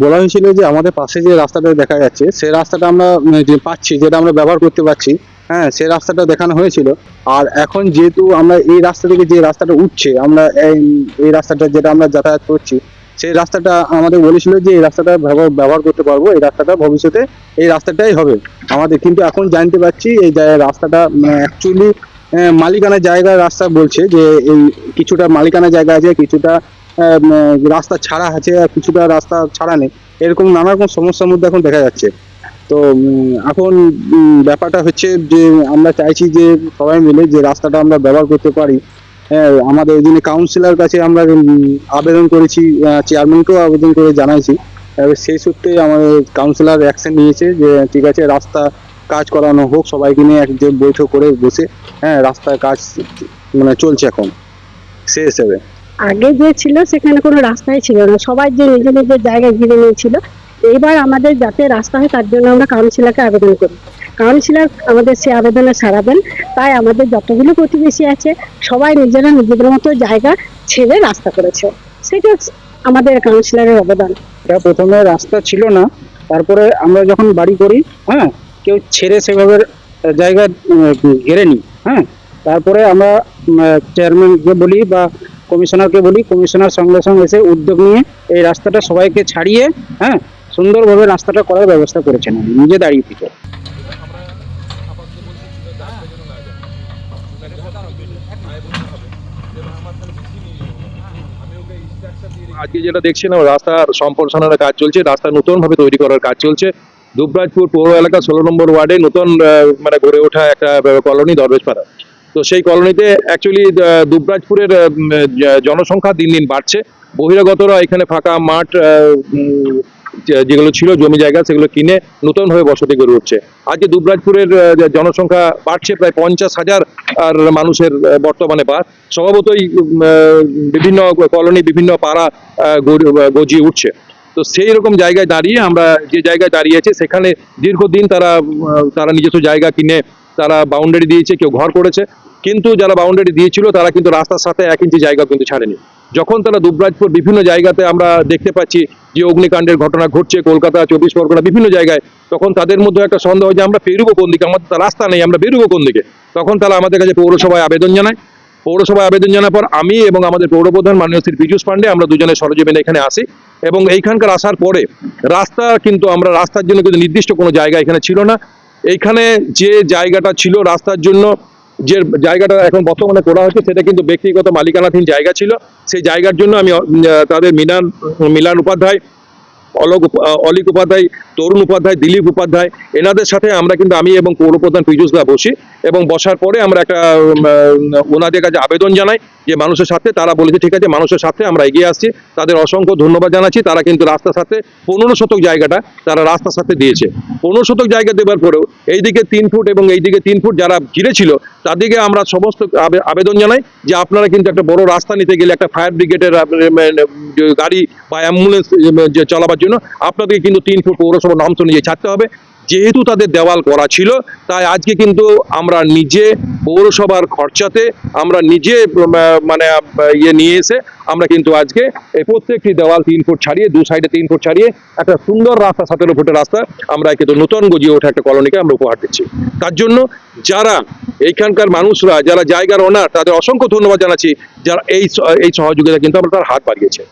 বলা হয়েছিল যে আমাদের পাশে যে রাস্তাটা দেখা যাচ্ছে, সে রাস্তাটা আমরা যে পাচ্ছি, যেটা আমরা ব্যবহার করতে পারছি হ্যাঁ সে রাস্তাটা দেখানো হয়েছিল। আর এখন যেহেতু আমরা এই রাস্তা থেকে যে রাস্তাটা উঠছে, আমরা এই রাস্তাটা যেটা আমরা যাতায়াত করছি সেই রাস্তাটা আমাদের বলেছিল যে এই রাস্তাটা ব্যবহার করতে পারব, এই রাস্তাটা ভবিষ্যতে এই রাস্তাটাই হবে। আমাদের কিন্তু এখন জানতে পারছি এই রাস্তাটা অ্যাকচুয়ালি মালিকানা জায়গার রাস্তা বলছে যে এই কিছুটা মালিকানা জায়গা আছে, কিছুটা রাস্তা ছাড়া আছে আর কিছুটা রাস্তা ছাড়া নেই। এরকম নানা রকম সমস্যার মধ্যে এখন দেখা যাচ্ছে। তো এখন ব্যাপারটা হচ্ছে যে আমরা চাইছি যে সবাই মিলে যে রাস্তাটা আমরা ব্যবহার করতে পারি হ্যাঁ আমাদের এদিনে কাউন্সিলর কাছে আমরা আবেদন করেছি চেয়ারম্যানকেও আবেদন করে জানাইছি। সেই সূত্রে আমাদের কাউন্সিলর অ্যাকশন নিয়েছে যে, ঠিক আছে, রাস্তা কাজ করানো হোক, সবাইকে নিয়ে এক যে বৈঠক করে বসে হ্যাঁ রাস্তার কাজ মানে চলছে এখন। সে হিসেবে। আগে যে ছিল সেখানে কোনো রাস্তাই ছিল না। সবাই যে নিজের নিজের জায়গায় ঘিরে নিয়েছিল, এইবার আমাদের যাতে রাস্তা হয় তার জন্য আমরা কাউন্সিলারকে আবেদন করি। কাউন্সিলার আমাদের সে আবেদনে সারাবেন, তাই আমাদের যতগুলো প্রতিবেশী আছে, সবাই নিজেরা নিজেদের মতো জায়গা ছেড়ে রাস্তা করেছে। সেটা আমাদের কাউন্সিলারের অবদান। এটা প্রথমে রাস্তা ছিল না, তারপরে আমরা যখন বাড়ি করি হ্যাঁ কেউ ছেড়ে সেভাবে জায়গা ঘেরে নি হ্যাঁ তারপরে আমরা চেয়ারম্যানকে বলি বা কমিশনারকে বলি কমিশনার সঙ্গে সঙ্গে এসে উদ্যোগ নিয়ে এই রাস্তাটা সবাইকে ছাড়িয়ে হ্যাঁ সুন্দরভাবে রাস্তাটা করার ব্যবস্থা করেছেন উনি, নিজে দাঁড়িয়ে থেকে। আজকে যেটা দেখছিলাম রাস্তার সম্প্রসারণের কাজ চলছে রাস্তা নতুন ভাবে তৈরি করার কাজ চলছে। দুবরাজপুর পৌর এলাকা ষোলো নম্বর ওয়ার্ডে নতুন মানে গড়ে ওঠা একটা কলোনি দরবেশপাড়া। তো সেই কলোনিতে অ্যাকচুয়ালি দুবরাজপুরের জনসংখ্যা দিন দিন বাড়ছে। বহিরাগতরা এখানে ফাঁকা মাঠ যেগুলো ছিল জমি জায়গা, সেগুলো কিনে নতুনভাবে বসতি গড়ে উঠছে। আজকে দুবরাজপুরের জনসংখ্যা বাড়ছে প্রায় পঞ্চাশ হাজার আর মানুষের বর্তমানে বাস স্বভাবতই বিভিন্ন কলোনি, বিভিন্ন পাড়া গজিয়ে উঠছে। তো সেই রকম জায়গায় দাঁড়িয়ে আমরা যে জায়গায় দাঁড়িয়ে আছে, সেখানে দীর্ঘদিন তারা তারা নিজস্ব জায়গা কিনে তারা বাউন্ডারি দিয়েছে, কেউ ঘর করেছে। কিন্তু যারা বাউন্ডারি দিয়েছিল, তারা কিন্তু রাস্তার সাথে এক ইঞ্চি জায়গা কিন্তু ছাড়েনি। যখন তারা দুবরাজপুর বিভিন্ন জায়গাতে আমরা দেখতে পাচ্ছি যে অগ্নিকাণ্ডের ঘটনা ঘটছে, কলকাতা, চব্বিশ পরগনা বিভিন্ন জায়গায়, তখন তাদের মধ্যে একটা সন্দেহ হয় যে আমরা বেরোবো কোন দিকে? আমাদের রাস্তা নেই, আমরা বেরোবো কোন দিকে? তখন তারা আমাদের কাছে পৌরসভায় আবেদন জানায়। পৌরসভায় আবেদন জানার পর আমি এবং আমাদের পৌরপ্রধান মাননীয় শ্রী পীযুষ পান্ডে আমরা দুজনে সরজমিনে এখানে আসি এবং এইখানকার আসার পরে রাস্তা কিন্তু আমরা রাস্তার জন্য কিন্তু নির্দিষ্ট কোনো জায়গা এখানে ছিল না। এইখানে যে জায়গাটা ছিল রাস্তার জন্য, যে জায়গাটা এখন বর্তমানে করা হয়েছে, সেটা কিন্তু ব্যক্তিগত মালিকানাধীন জায়গা ছিল। সেই জায়গার জন্য আমি তাদের মিনান মিলান উপাধ্যায়, অলোক অলিক উপাধ্যায় তরুণ উপাধ্যায়, দিলীপ উপাধ্যায়, এনাদের সাথে আমরা কিন্তু আমি এবং পৌরপ্রধান পীযুষ দা বসি এবং বসার পরে আমরা একটা ওনাদের কাছে আবেদন জানাই যে মানুষের সাথে, তারা বলেছে, ঠিক আছে, মানুষের সাথে আমরা এগিয়ে আসছি। তাদের অসংখ্য ধন্যবাদ জানাচ্ছি। তারা কিন্তু রাস্তার সাথে, পনেরো শতক জায়গাটা তারা রাস্তার সাথে দিয়েছে। পনেরো শতক জায়গা দেওয়ার পরেও এইদিকে তিন ফুট এবং এইদিকে তিন ফুট যারা ঘিরে ছিল তাদেরকে আমরা সমস্ত আবে- আবেদন জানাই যে আপনারা কিন্তু একটা বড় রাস্তা নিতে গেলে একটা ফায়ার ব্রিগেডের গাড়ি বা অ্যাম্বুলেন্স চালাবার জন্য আপনাদেরকে কিন্তু তিন ফুট পৌরসভা নমস অনুযায়ী ছাড়তে হবে। যেহেতু তাদের দেওয়াল করা ছিল, তাই আজকে কিন্তু আমরা নিজে পৌরসভার খরচাতে আমরা নিজে মানে ইয়ে নিয়ে এসে আমরা কিন্তু আজকে এই প্রত্যেকটি দেওয়াল তিন ফুট ছাড়িয়ে, দু সাইডে তিন ফুট ছাড়িয়ে একটা সুন্দর রাস্তা, সতেরো ফুটের রাস্তা আমরা কিন্তু নতুন গজিয়ে ওঠা একটা কলোনিকে আমরা উপহার দিচ্ছি। তার জন্য যারা এইখানকার মানুষরা, যারা জায়গার ওনার তাদের অসংখ্য ধন্যবাদ জানাচ্ছি যারা এই এই সহযোগিতা কিন্তু আমরা তার হাত বাড়িয়েছে।